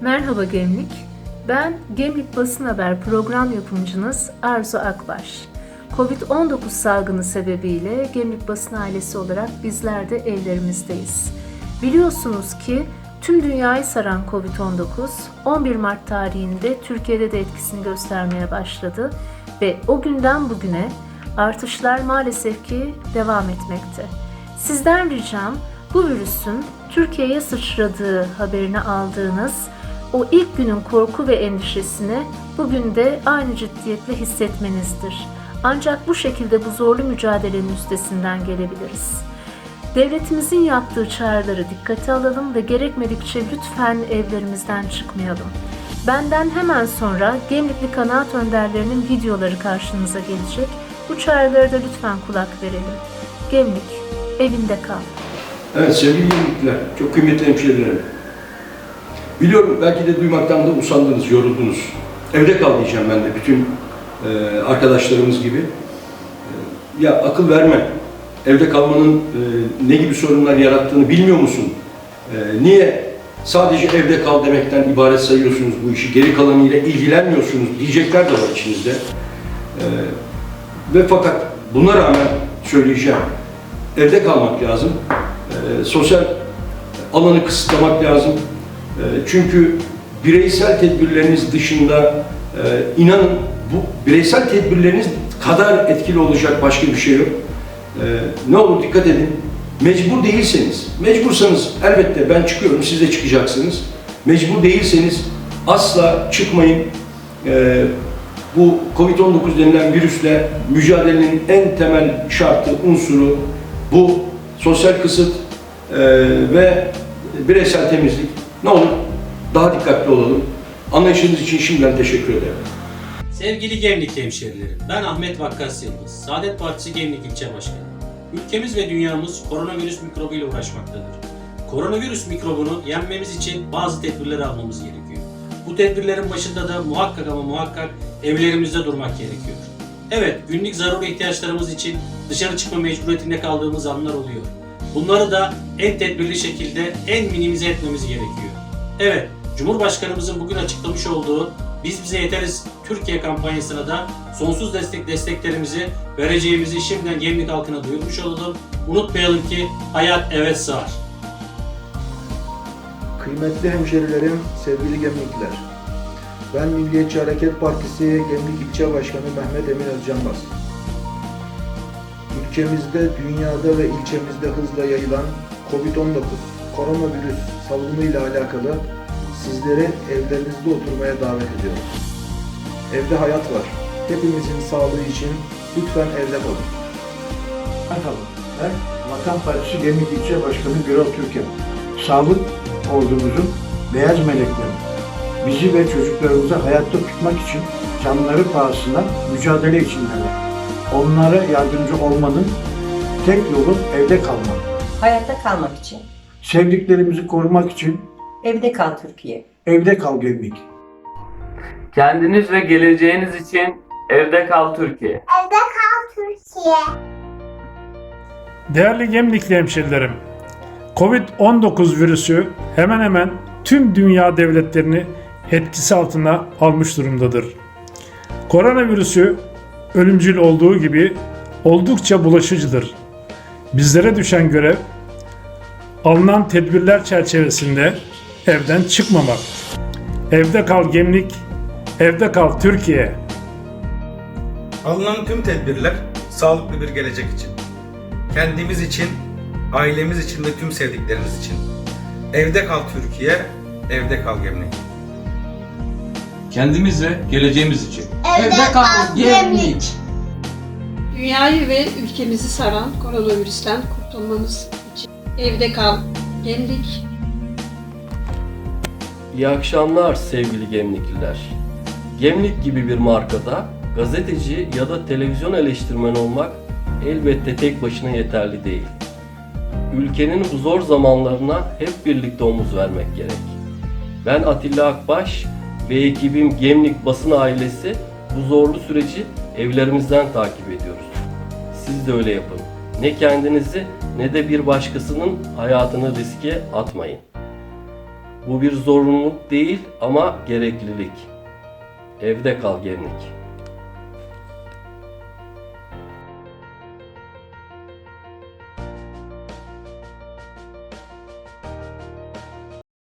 Merhaba Gemlik. Ben Gemlik Basın Haber program yapımcınız Arzu Akbaş. Covid-19 salgını sebebiyle Gemlik Basın ailesi olarak bizler de evlerimizdeyiz. Biliyorsunuz ki tüm dünyayı saran Covid-19 11 Mart tarihinde Türkiye'de de etkisini göstermeye başladı ve o günden bugüne artışlar maalesef ki devam etmekte. Sizden ricam bu virüsün Türkiye'ye sıçradığı haberini aldığınız o ilk günün korku ve endişesini bugün de aynı ciddiyetle hissetmenizdir. Ancak bu şekilde bu zorlu mücadelenin üstesinden gelebiliriz. Devletimizin yaptığı çağrıları dikkate alalım ve gerekmedikçe lütfen evlerimizden çıkmayalım. Benden hemen sonra Gemlikli kanaat önderlerinin videoları karşınıza gelecek. Bu çağrılara da lütfen kulak verelim. Gemlik, evinde kal. Evet sevgili yenilikler, çok kıymetli hemşehrilerim. Biliyorum belki de duymaktan da usandınız, yoruldunuz. Evde kal diyeceğim ben de bütün e, arkadaşlarımız gibi. E, ya akıl verme. Evde kalmanın e, ne gibi sorunlar yarattığını bilmiyor musun? E, niye sadece evde kal demekten ibaret sayıyorsunuz bu işi? Geri kalanıyla ilgilenmiyorsunuz diyecekler de var içinizde. E, ve fakat buna rağmen söyleyeceğim. Evde kalmak lazım. E, sosyal alanı kısıtlamak lazım. E, çünkü bireysel tedbirleriniz dışında e, inanın bu bireysel tedbirleriniz kadar etkili olacak başka bir şey yok. E, ne olur dikkat edin. Mecbur değilseniz, mecbursanız elbette ben çıkıyorum, siz de çıkacaksınız. Mecbur değilseniz asla çıkmayın. E, bu Covid-19 denilen virüsle mücadelenin en temel şartı, unsuru bu sosyal kısıt e, ve bireysel temizlik. Ne olur daha dikkatli olalım. Anlayışınız için şimdiden teşekkür ederim. Sevgili Gemlik hemşerilerim, ben Ahmet Vakkas Yıldız, Saadet Partisi Gemlik İlçe Başkanı. Ülkemiz ve dünyamız koronavirüs mikrobuyla uğraşmaktadır. Koronavirüs mikrobunu yenmemiz için bazı tedbirler almamız gerekiyor. Bu tedbirlerin başında da muhakkak ama muhakkak evlerimizde durmak gerekiyor. Evet, günlük zaruri ihtiyaçlarımız için dışarı çıkma mecburiyetinde kaldığımız anlar oluyor. Bunları da en tedbirli şekilde en minimize etmemiz gerekiyor. Evet, Cumhurbaşkanımızın bugün açıklamış olduğu Biz Bize Yeteriz Türkiye kampanyasına da sonsuz destek desteklerimizi vereceğimizi şimdiden Gemlik halkına duyurmuş olalım. Unutmayalım ki hayat evet sığar. Kıymetli hemşerilerim, sevgili gemlikler. Ben Milliyetçi Hareket Partisi Gemlik İlçe Başkanı Mehmet Emin Özcanbaz. Ülkemizde, dünyada ve ilçemizde hızla yayılan COVID-19 koronavirüs salgını ile alakalı sizleri evlerinizde oturmaya davet ediyorum. Evde hayat var. Hepimizin sağlığı için lütfen evde kalın. Merhaba, ben Vatan Partisi Gemlik İlçe Başkanı Birol Türkan. Sağlık ordumuzun beyaz melekleri bizi ve çocuklarımızı hayatta tutmak için canları pahasına mücadele içindeler. Onlara yardımcı olmanın tek yolu evde kalmak. Hayatta kalmak için Sevdiklerimizi korumak için evde kal Türkiye. evde kal Gemlik. Kendiniz ve geleceğiniz için evde kal Türkiye. Değerli Gemlikli hemşerilerim, Covid-19 virüsü hemen hemen tüm dünya devletlerini etkisi altına almış durumdadır. Koronavirüsü ölümcül olduğu gibi oldukça bulaşıcıdır. Bizlere düşen görev alınan tedbirler çerçevesinde evden çıkmamak. Evde kal Gemlik, evde kal Türkiye. Alınan tüm tedbirler sağlıklı bir gelecek için. Kendimiz için, ailemiz için ve tüm sevdiklerimiz için. Evde kal Türkiye, evde kal Gemlik. Kendimiz ve geleceğimiz için. Evde kal Gemlik. Dünyayı ve ülkemizi saran koronavirüsten kurtulmamız evde kal, gemlik, İyi akşamlar sevgili Gemlikliler. Gemlik gibi bir markada gazeteci ya da televizyon eleştirmeni olmak elbette tek başına yeterli değil. Ülkenin bu zor zamanlarına hep birlikte omuz vermek gerek. Ben Atilla Akbaş ve ekibim Gemlik basın ailesi bu zorlu süreci evlerimizden takip ediyoruz. Siz de öyle yapın. Ne kendinizi ne de bir başkasının hayatını riske atmayın. Bu bir zorunluluk değil ama gereklilik. Evde kal Gemlik.